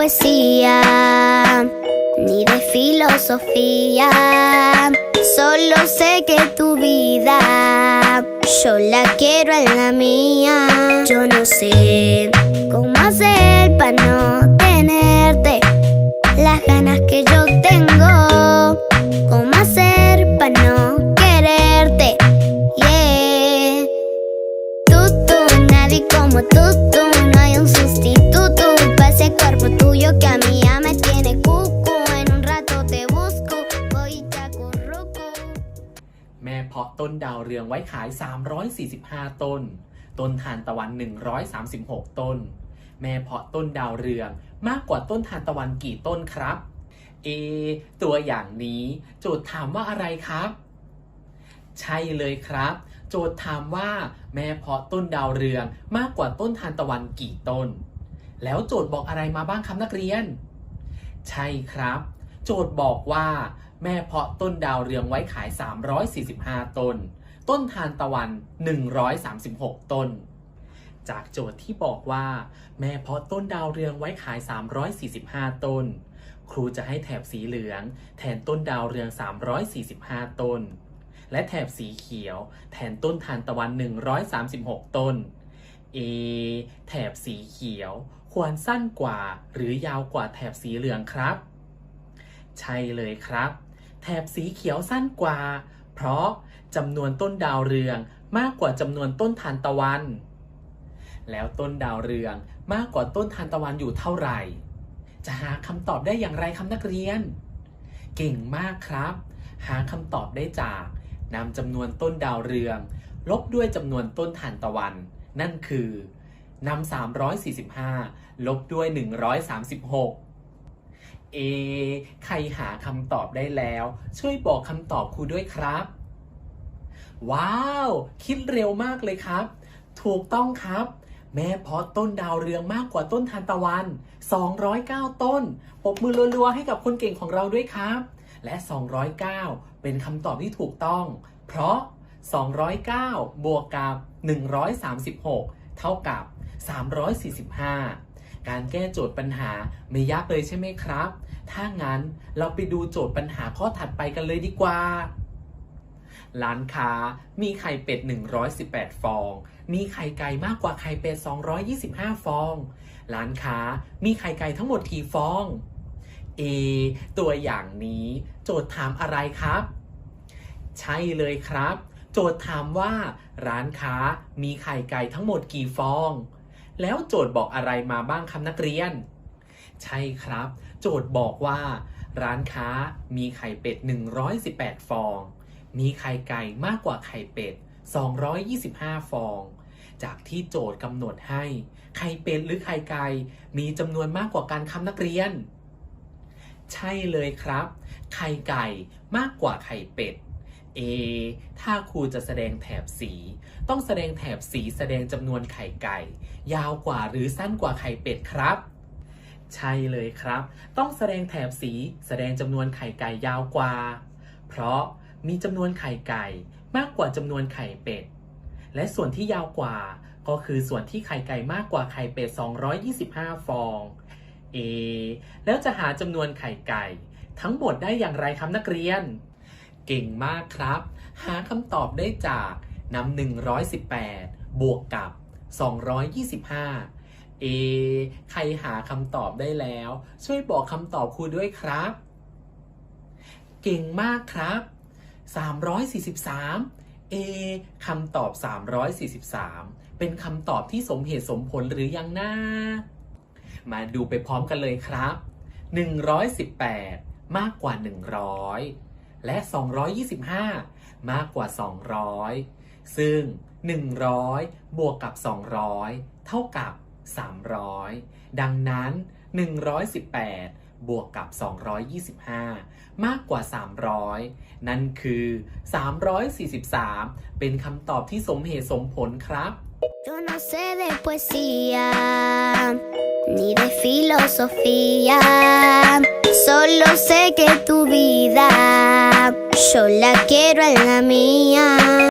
poesía, ni de filosofía. Solo sé que tu vida, yo la quiero en la mía. Yo no sé cómo hacer para no tenerte las ganas que yo ต้นดาวเรืองไว้ขาย 345 ต้น ต้นทานตะวัน 136 ต้น แม่เพาะต้นดาวเรืองมากกว่าต้นทานตะวันกี่ต้นครับ เอ ตัวอย่างนี้โจทย์ถามว่าอะไรครับ ใช่เลยครับ โจทย์ถามว่า แม่เพาะต้นดาวเรืองมากกว่าต้นทานตะวันกี่ต้น แล้วโจทย์บอกอะไรมาบ้างครับนักเรียน ใช่ครับ โจทย์บอกว่า แม่เพาะต้นดาวเรืองไว้ขาย 345 ต้น ต้นทานตะวัน 136 ต้น จากโจทย์ที่บอกว่า แม่เพาะต้นดาวเรืองไว้ขาย 345 ต้น ครูจะให้แถบสีเหลือง แทนต้นดาวเรือง 345 ต้น และแถบสีเขียว แทนต้นทานตะวัน 136 ต้น A แถบสีเขียว ควรสั้นกว่าหรือยาวกว่าแถบสีเหลืองครับ ใช่เลยครับ แถบสีเขียวสั้นกว่า เพราะจำนวนต้นดาวเรืองมากกว่าจำนวนต้นทานตะวัน แล้วต้นดาวเรืองมากกว่าต้นทานตะวันอยู่เท่าไหร่ จะหาคำตอบได้อย่างไรครับนักเรียน เก่งมากครับ หาคำตอบได้จากนำจำนวนต้นดาวเรือง ลบด้วยจำนวนต้นทานตะวัน นั่นคือนำ345 ลบด้วย 136 เอ ใครหาคำตอบได้แล้ว ช่วยบอกคำตอบครูด้วยครับ ว้าว คิดเร็วมากเลยครับ ถูกต้องครับ แม่เพาะต้นดาวเรืองมากกว่าต้นทานตะวัน 209 ต้นปบมือรัวๆให้กับคนเก่งของเราด้วยครับ และ 209 เป็นคำตอบที่ถูกต้อง เพราะ 209 บวกกับ 136 เท่ากับ 345 การแก้โจทย์ปัญหาไม่ยากเลยใช่ไหมครับ ถ้างั้นเราไปดูโจทย์ปัญหาข้อถัดไปกันเลยดีกว่า ร้านค้ามีไข่เป็ด 118 ฟอง มีไข่ไก่มากกว่าไข่เป็ด 225 ฟอง ร้านค้ามีไข่ไก่ทั้งหมดกี่ฟอง A ตัวอย่างนี้ โจทย์ถามอะไรครับ ใช่เลยครับ โจทย์ถามว่า ร้านค้ามีไข่ไก่ทั้งหมดกี่ฟอง แล้วโจทย์บอกอะไรมาบ้างครับนักเรียน ใช่ครับ โจทย์บอกว่า ร้านค้ามีไข่เป็ด 118 ฟอง มีไข่ไก่มากกว่าไข่เป็ด 225 ฟอง จากที่โจทย์กำหนดให้ ไข่เป็ดหรือไข่ไก่มีจำนวนมากกว่าการคำนักเรียน ใช่เลยครับ ไข่ไก่มากกว่าไข่เป็ด A ถ้าครูจะแสดงแถบสี ต้องแสดงแถบสีแสดงจำนวนไข่ไก่ ยาวกว่าหรือสั้นกว่าไข่เป็ดครับ ใช่เลยครับ ต้องแสดงแถบสีแสดงจำนวนไข่ไก่ยาวกว่า เพราะมีจำนวนไข่ไก่มากกว่าจำนวนไข่เป็ด และส่วนที่ยาวกว่า ก็คือส่วนที่ไข่ไก่มากกว่าไข่เป็ด 225 ฟอง A แล้วจะหาจำนวนไข่ไก่ ทั้งหมดได้อย่างไรครับนักเรียน เก่งมากครับ หาคำตอบได้จากนำ118 บวกกับ 225 A ใครหาคำตอบได้แล้ว ช่วยบอกคำตอบครูด้วยครับ เก่งมากครับ 343 A คำตอบ 343 เป็นคำตอบที่สมเหตุสมผลหรือยังนะมาดูไปพร้อมกันเลยครับ 118 มากกว่า 100 และ 225 มากกว่า 200 ซึ่ง 100 บวกกับ 200 เท่ากับ 300 ดังนั้น 118 บวกกับ 225 มากกว่า 300 นั่นคือ 343 เป็นคำตอบที่สมเหตุสมผลครับ Yo no sé de poesía, ni de filosofía. Solo sé que tu vida, yo la quiero en la mía.